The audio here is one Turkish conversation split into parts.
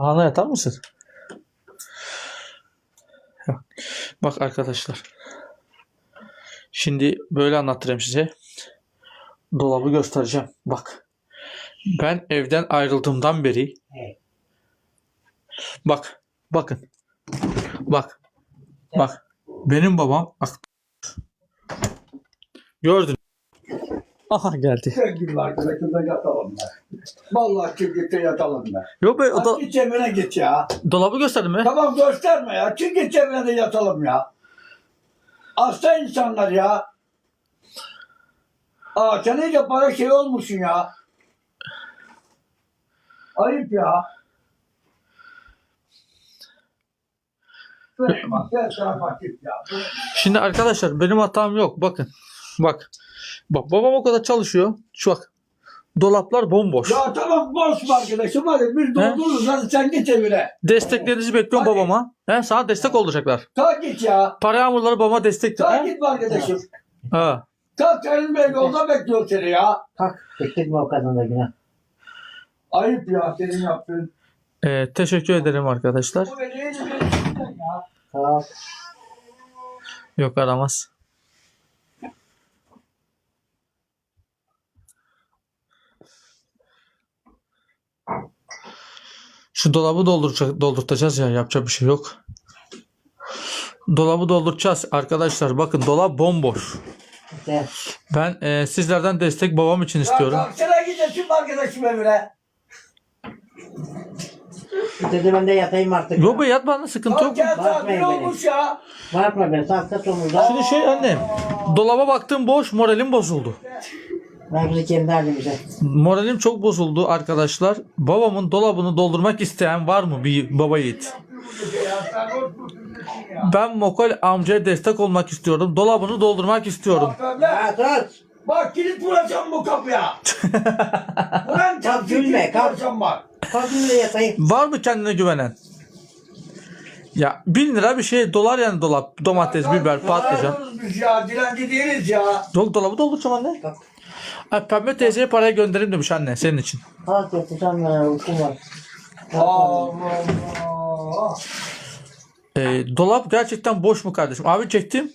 Ana yatar mısın? Bak arkadaşlar. Şimdi böyle anlatırım size. Dolabı göstereceğim. Bak. Ben evden ayrıldığımdan beri bak bakın bak bak benim babam bak gördün aha geldi Sevgili arkadaşımla yatalım be. Vallahi çizgite yatalım be. yok be o da, git evine git ya. dolabı gösterdin mi Tamam gösterme ya. Çık git evine de yatalım ya. Hasta insanlar ya. Aa sen iyice para şey olmuşsun ya. Ayıp ya. Böyle bak gel sana bakayım ya. Böyle- Şimdi arkadaşlar benim hatam yok. Bakın. Bak. Bak babam o kadar çalışıyor. Şu bak. Dolaplar bomboş. Ya tamam boş mu arkadaşım hadi biz doldururuz hadi sen git evine. Desteklerinizi bekliyorum Hadi. babama. He, sana destek olacaklar. Kalk git ya. Para yağmurları babama destek. Kalk He? git arkadaşım. Ha. Kalk senin bey yolda bekliyor seni ya. Kalk. Bekletme o kadını da günah. Ayıp ya senin yaptığın. Ee, teşekkür ederim arkadaşlar. Bu beni iyice bir ya. Kalk. Yok aramaz. Şu dolabı dolduracak, doldurtacağız ya yapacak bir şey yok. Dolabı dolduracağız arkadaşlar. Bakın dolap bomboş. Ben e, sizlerden destek babam için istiyorum. Ya kalksana gidesin arkadaşım evine. Dedi ben de yatayım artık. Yok be yatma anne sıkıntı Kalk yok. Bakmayın bir beni. olmuş ya. Bakma ben sakta sonunda. Şimdi şey annem. Dolaba baktım boş moralim bozuldu. Kendi halimize. Moralim çok bozuldu arkadaşlar. Babamın dolabını doldurmak isteyen var mı bir baba yiğit? Ya ya? Ben Mokol amcaya destek olmak istiyorum. Dolabını doldurmak istiyorum. Ha sus. Bak kilit vuracağım bu kapıya. Ulan Kalk gülme, kalk. vuracağım bak. Yatayım. Var mı kendine güvenen? Ya bin lira bir şey dolar yani dolap. Domates, Ya biber, patlıcan. Biz ya dilenci değiliz ya. Dol dolabı dolduracağım anne. Ay, Pembe teyzeye parayı göndereyim demiş anne senin için. Kalk yatacağım ya uykum var. Allah Allah. Ee, dolap gerçekten boş mu kardeşim? Abi çektim.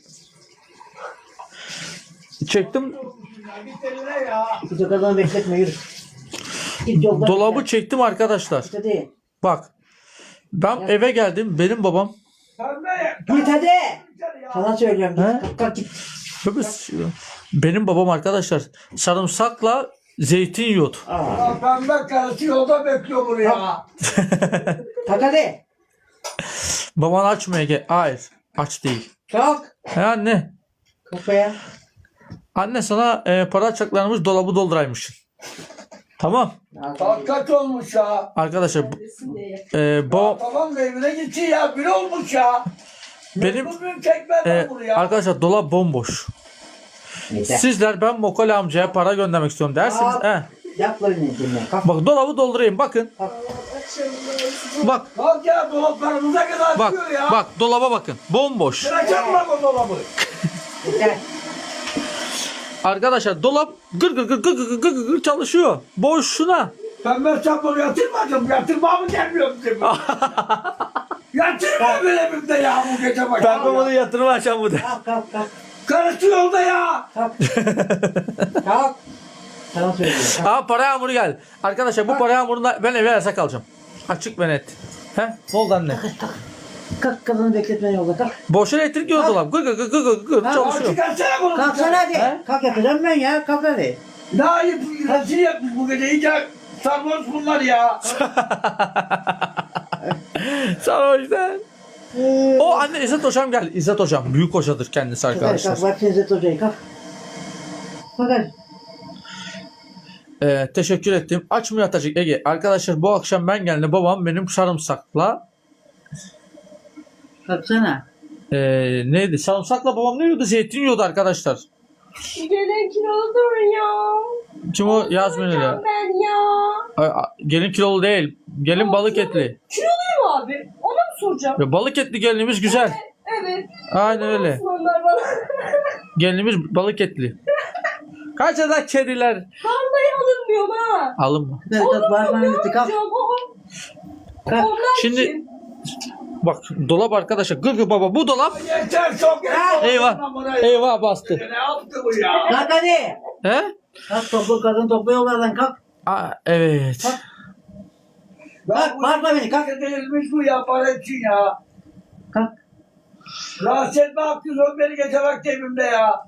Çektim. Git. Git o kadını bekletme yürü. Git yolda. Dolabı çektim arkadaşlar. Git hadi. Bak. Ben eve geldim. Benim babam? Git hadi. Sana söylüyorum. Git. He? Kalk, kalk git. Benim babam arkadaşlar sarımsakla zeytin yiyordu. Aa. Ya pembe karısı yolda bekliyor bunu ya. Baban aç mı Ege? Hayır. Aç değil. Kalk. He anne. Kafaya. Anne sana e, para açacaklarımız dolabı dolduraymışsın. Tamam. Saat kaç olmuş ya? Arkadaşlar bu- e, Ya bu tamam da evine gitti ya. Bir olmuş ya. Benim e, arkadaşlar dolap bomboş. Yeter. Sizler ben Mokol amcaya para göndermek istiyorum dersiniz. He. Bak dolabı doldurayım bakın. Bak. Bak ya dolap paramıza kadar bak, ya. Bak dolaba bakın. Bomboş. Bırakacağım bak o dolabı. Arkadaşlar dolap gır gır gır gır gır gır gır, gır çalışıyor. Boşuna. Ben böyle çapını yatırmadım. Yatırmamı gelmiyor. Yatırma böyle evimde ya bu gece bak. Ben bunu yatırma açacağım bu da. Kalk kalk kalk. Karısı yolda ya. Kalk. kalk. Sana söylüyorum. Kalk. Aa para yağmuru geldi. Arkadaşlar bu para yağmurunda ben eve yasak alacağım. Açık ve net. He? Ne oldu anne? Kalk kadını bekletme yolda kalk. Boşuna elektrik yiyor dolap. Gır gır gır gır gır gır Ha, çalışıyor. Çıkarsana bunu. Kalk sana hadi. He? Kalk yatacağım ben ya. Kalk hadi. Ne ayıp rezil yapmış bu gece. İyice sarhoş bunlar ya. Sarhoştan. O anne İzzet hocam geldi. İzzet hocam büyük hocadır kendisi arkadaşlar. kalk. Bak İzzet Hoca'yı kalk. Kalk hadi. Ee, teşekkür ettim. Aç mı yatacak Ege? Arkadaşlar bu akşam ben geldim. Babam benim sarımsakla Kalksana. ee, neydi? Sarımsakla babam ne yiyordu? Zeytin yiyordu arkadaşlar. Gelin kiloludur ya. Kim o? Yazmıyor ya. Ben ya. Ay, a- Gelin kilolu değil. Gelin balık etli. Kiloluyum abi. Soracağım? Ya balık etli gelinimiz güzel. Evet. Aynen öyle. Olsun Onlar bana. Gelinimiz balık etli. Kaç adet kediler? Vallahi alınmıyorum ha. Alın mı? Kalk. Bağırma gitti kalk. Onlar Şimdi- kim? Bak dolap arkadaşlar. Gırgır baba bu dolap. Yeter çok yeter. Eyvah. Eyvah bastı. Ne yaptı bu ya? Kalk hadi. He? Kalk toplu kadın toplu yollardan kalk. Aa, evet. Kalk bağırma beni kalk. Edilmiş bu ya para için ya. Kalk. Rahatsız etme hakkı son beni geçen vakti evimde ya.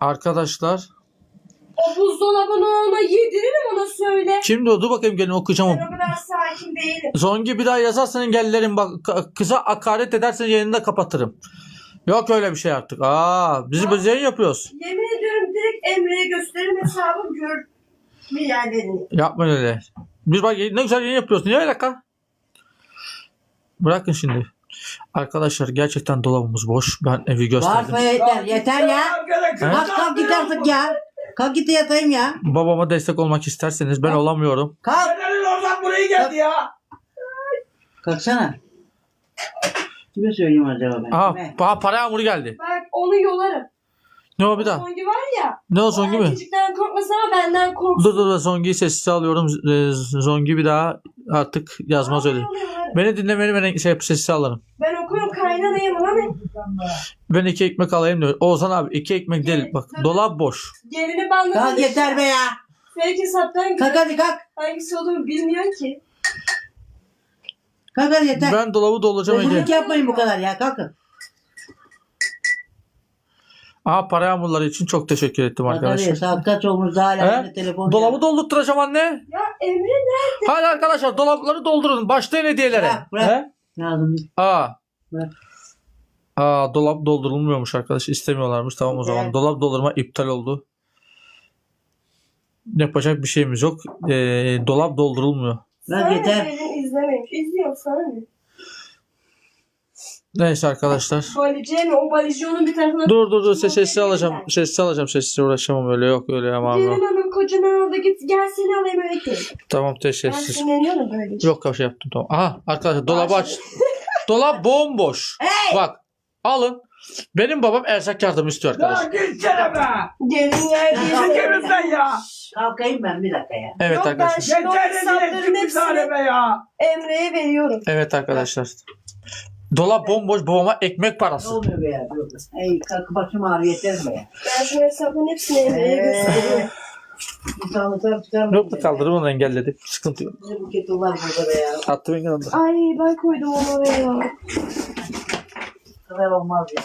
Arkadaşlar. O buzdolabını ona yediririm ona söyle. Kimdi o? Dur bakayım gelin okuyacağım. Ben o kadar sakin değilim. Zongi bir daha yazarsan engellerim. Bak kıza hakaret edersen yayını da kapatırım. Yok öyle bir şey artık. Aa, biz yayın yapıyoruz. Yemin ediyorum direkt Emre'ye gösteririm hesabı gör yerlerini. Yapma öyle. Biz bak ne güzel yayın yapıyoruz. Niye öyle? Bırakın şimdi. Arkadaşlar gerçekten dolabımız boş. Ben evi gösterdim. Bağırma yeter yeter ya. Kalk kalk git artık ya. Kalk git de yatayım ya. Babama destek olmak isterseniz ben olamıyorum. Kalk. Fener'in oradan buraya geldi ya. Kalksana. Kime söyleyeyim acaba ben? Aha Kime? pa- para yağmuru geldi. Bak onu yolarım. Ne o bir daha? Songi var ya. Ne o Zongi mi? Erkekten korkmasana benden korksun. Dur dur dur Zongi'yi sessiz alıyorum. Z- Zongi bir daha artık yazmaz öyle. Beni dinlemeni ben şey, sessiz alırım. Ben okuyorum kaynanayım ona ne? Ben iki ekmek alayım diyor. Oğuzhan abi iki ekmek değil. Bak dolap boş. Gelini banladım. Kalk yeter be ya. Fake hesaptan Kalk hadi kalk. hangisi olduğunu bilmiyor ki. Kalk hadi yeter. Ben dolabı dolduracağım Ege. Rezillik yapmayın bu kadar ya kalkın. Aha para yağmurları için çok teşekkür ettim arkadaşlar. kaç olmuş daha hala elinde telefon. Dolabı doldurtturacağım anne. Ya Emre ne? Hadi arkadaşlar dolapları doldurun. Başlayın hediyelere. Bırak, bırak. He? Lazım değil. Aa. Bırak. Aa dolap doldurulmuyormuş arkadaş. istemiyorlarmış. Tamam o zaman. Evet. Dolap doldurma iptal oldu. Yapacak bir şeyimiz yok. Ee, dolap doldurulmuyor. Bırak yeter. ne dedin izlememiş. İzliyor sana ne? Neyse arkadaşlar. Mi? O balici bir tarafına... Dur dur dur ses sessiz alacağım. Sessiz alacağım. Sessiz uğraşamam öyle. Yok öyle ama. Gelin hanım kocaman orada git gel seni alayım öyle gelin. Tamam Ben teşekkür. sinirleniyorum böyle. Yok şey yaptım tamam. Aha arkadaşlar dolabı aç. Dolap bomboş. Bak alın. Benim babam erzak yardım istiyor Ya arkadaşlar. gitsene be. Gelin yer Çık evimden ya. Kalkayım ben bir dakika ya. Evet Yok, ben arkadaşlar. Yeter hesapların dediğin çık bir hepsini- tane be ya. Emre'ye veriyorum. Evet arkadaşlar. Dolap bomboş babama ekmek Ne parası. oluyor be ya? Dur. Ey kalk başım ağrıyor yeter ya. Ben şu hesabın hepsini Emre'ye gösteriyorum. İnsanlıklar. Yok da kaldırım onu engelledik. Sıkıntı yok. Ne bu ketular burada be ya. Attım engelledim. Ay ben koydum onu oraya. Bu kadar olmaz ya.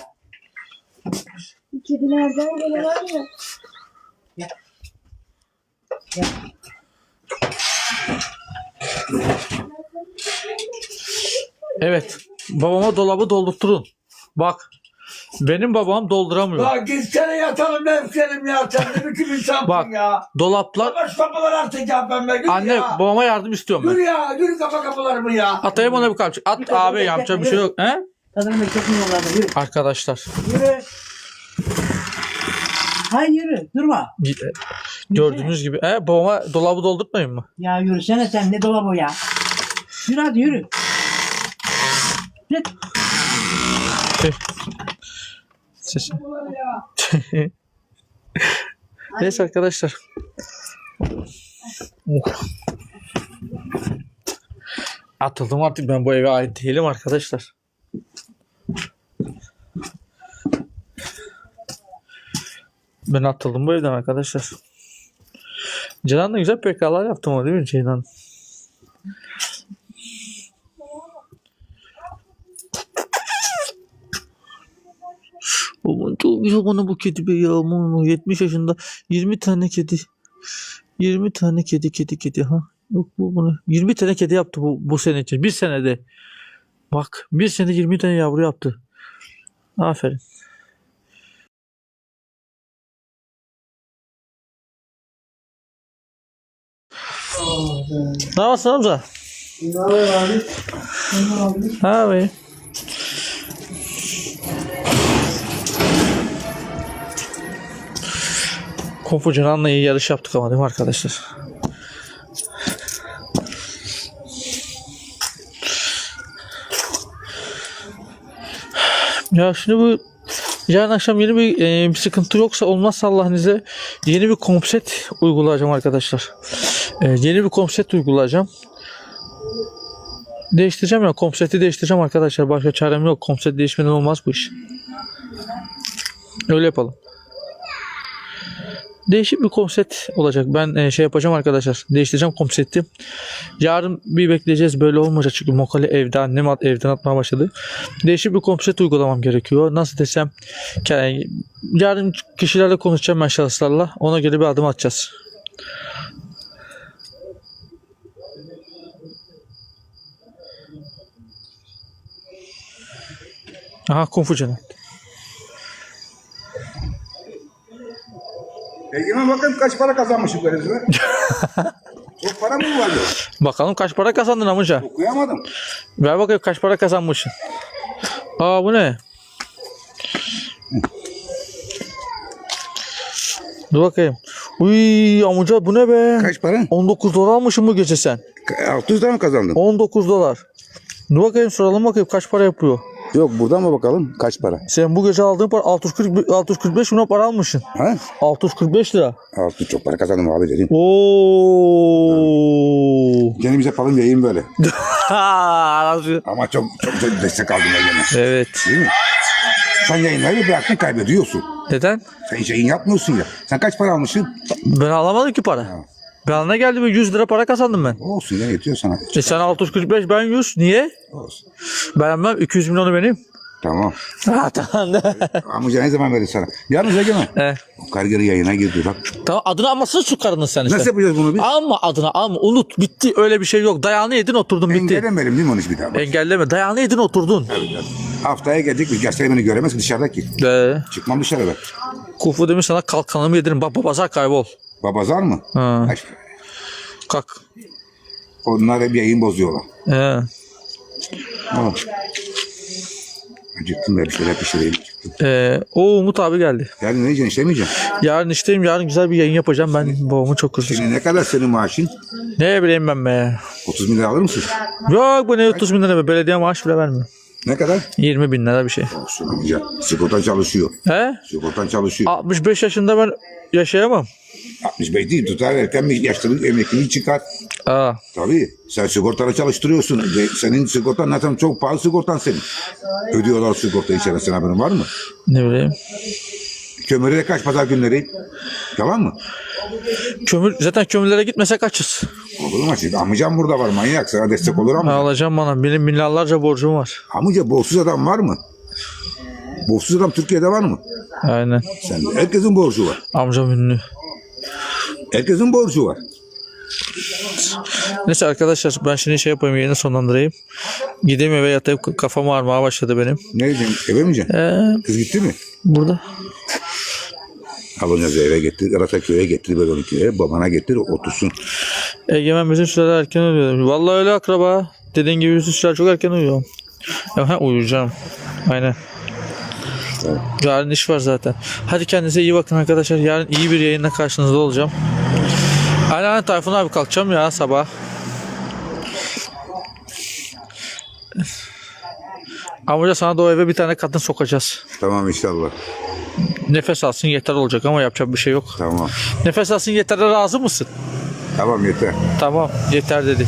Kedilerden gelen var ya. Evet. Babama dolabı doldurtturun. Bak. Benim babam dolduramıyor. Ya gitsene yatalım hemşerim ya. Sen ne biçim insansın Bak. ya. Dolaplar. Kapat kapıları artık ya ben be. Yürü Anne ya. babama yardım istiyorum Yürü ben. ya. Yürü kapa kapılarımı ya. Atayım ona bir kalp. At abi yapacak bir şey yok. He? Kadını bekletmiyorlar da yürü. Arkadaşlar. Yürü. Hayır yürü. Durma. Gördüğünüz gibi. He, babama dolabı doldurtmayın mı? Ya yürüsene sen ne dolabı ya. Yürü hadi yürü. Git. Şey. Ses. Neyse arkadaşlar. Atıldım artık ben bu eve ait değilim arkadaşlar. Ben atıldım bu evden arkadaşlar. Ceylan da güzel PK'lar yaptım ama değil mi Ceylan? Güzel bana bu kedi be ya. Aman 70 yaşında 20 tane kedi. 20 tane kedi kedi kedi ha. Yok bu bunu. 20 tane kedi yaptı bu, bu sene için. Bir senede. Bak bir senede 20 tane yavru yaptı. Aferin. Ne yapıyorsun Hamza? Ha be. Konfu Canan'la yarış yaptık ama değil mi arkadaşlar? Ya şimdi bu yarın akşam yeni bir, e, bir sıkıntı yoksa olmazsa Allah'ın yeni bir komset uygulayacağım arkadaşlar. Ee, yeni bir konsept uygulayacağım. Değiştireceğim ya. Konsepti değiştireceğim arkadaşlar. Başka çarem yok. Konsept değişmeden olmaz bu iş. Öyle yapalım. Değişik bir konsept olacak. Ben e, şey yapacağım arkadaşlar. Değiştireceğim konsepti. Yarın bir bekleyeceğiz. Böyle olmayacak çünkü Mokali evde annem at, evden atmaya başladı. Değişik bir konsept uygulamam gerekiyor. Nasıl desem ke- yarın kişilerle konuşacağım ben şahıslarla. Ona göre bir adım atacağız. Aha Kung Fu canım. Egemen bakın kaç para kazanmışım böyle sıra. Çok para mı var yok? Bakalım kaç para kazandın amca? Okuyamadım. Ver bakayım kaç para kazanmışsın. Aa bu ne? Dur bakayım. Uy amca bu ne be? Kaç para? 19 dolar almışsın bu gece sen. 600 lira mı kazandın? 19 dolar. Dur bakayım soralım bakayım kaç para yapıyor. Yok buradan mı bakalım kaç para? Sen bu gece aldığın para 640, 645 milyon para almışsın. Ha? 645 lira. 600 çok para kazandım abi dedim. Oo. Kendimize yapalım yayın böyle. Ha, Ama çok çok, çok destek aldım Egemen. evet. Değil mi? Sen yayınları bıraktın kaybediyorsun. Neden? Sen hiç yayın yapmıyorsun ya. Sen kaç para almışsın? Ben alamadım ki para. Ben ne geldi bir 100 lira para kazandım ben. Olsun ya yetiyor sana. E sen 645 ben 100. Niye? Olsun. Ben ben 200 milyonu benim. Tamam. Ha tamam. Amca ne zaman verir sana? Yalnız Egemen. e, Kargara yayına girdi bak. tamam adını almasın şu karının sen işte. Nasıl yapacağız bunu biz? Alma adını alma unut bitti öyle bir şey yok. Dayağını yedin oturdun bitti. Engellemeyelim değil mi onu hiç bir daha? Bak. Engelleme dayağını yedin oturdun. Haftaya gelecek biz gazete beni göremez dışarıda ki. Ee, Çıkmam dışarı ben. Kufu demiş sana kalkanımı yedirin baba pazar kaybol. Babazar mı? Ha, Ay, kalk. Onlar hep yayın bozuyorlar. Ee, Tamam. Acıktım ben bir şeyler pişireyim. e, o Umut abi geldi. Yani ne yiyeceksin işlemeyeceksin. Yarın işteyim yarın güzel bir yayın yapacağım ben babamı çok kızdım. Senin ne kadar senin maaşın? Ne bileyim ben be. 30 bin lira alır mısın? Yok bu ne 30 bin lira be belediye maaş bile vermiyor. Ne kadar? 20 bin lira bir şey. Olsun amca. Sigortan çalışıyor. He? Sigortan çalışıyor. 65 yaşında ben yaşayamam. 65 değil tutar erken bir yaşlılık emekliliği çıkar. Aa, Tabii. Sen sigortanı çalıştırıyorsun. Ve senin sigortan zaten çok pahalı sigortan senin. Ödüyorlar sigorta içerisine haberin var mı? ne bileyim. Kömürü de kaç pazar günleri? Yalan mı? Kömür zaten kömürlere gitmesek açız. Olur mu? Şimdi amcam burada var manyak. Sana destek olur ama. alacağım bana. Benim milyarlarca borcum var. Amca borçsuz adam var mı? Borçsuz adam Türkiye'de var mı? Aynen. Sen herkesin borcu var. Amcam ünlü. Herkesin borcu var. Neyse arkadaşlar ben şimdi şey yapayım yayını sonlandırayım. Gideyim eve yatayım kafam ağrımaya başladı benim. Ne diyeceksin? Eve mi gideceksin? Ee, Kız gitti mi? burada. Alonya'da eve getir. Rataköy'e getir. Böyle 12'ye. Babana getir. Otursun. Egemen bizim süreler erken uyuyor. Vallahi öyle akraba. Dediğin gibi bizim süreler çok erken uyuyor. Ya ha, uyuyacağım. Aynen. Yarın iş var zaten. Hadi kendinize iyi bakın arkadaşlar. Yarın iyi bir yayınla karşınızda olacağım. Aynen Tayfun abi kalkacağım ya sabah. Amca sana da o eve bir tane kadın sokacağız. Tamam inşallah. Nefes alsın yeter olacak ama yapacak bir şey yok. Tamam. Nefes alsın yeter de razı mısın? Tamam yeter. Tamam yeter dedi.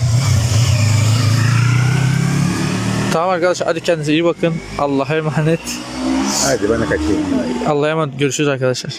Tamam arkadaşlar hadi kendinize iyi bakın. Allah'a emanet. Hadi ben kaçayım. Allah'a emanet görüşürüz arkadaşlar.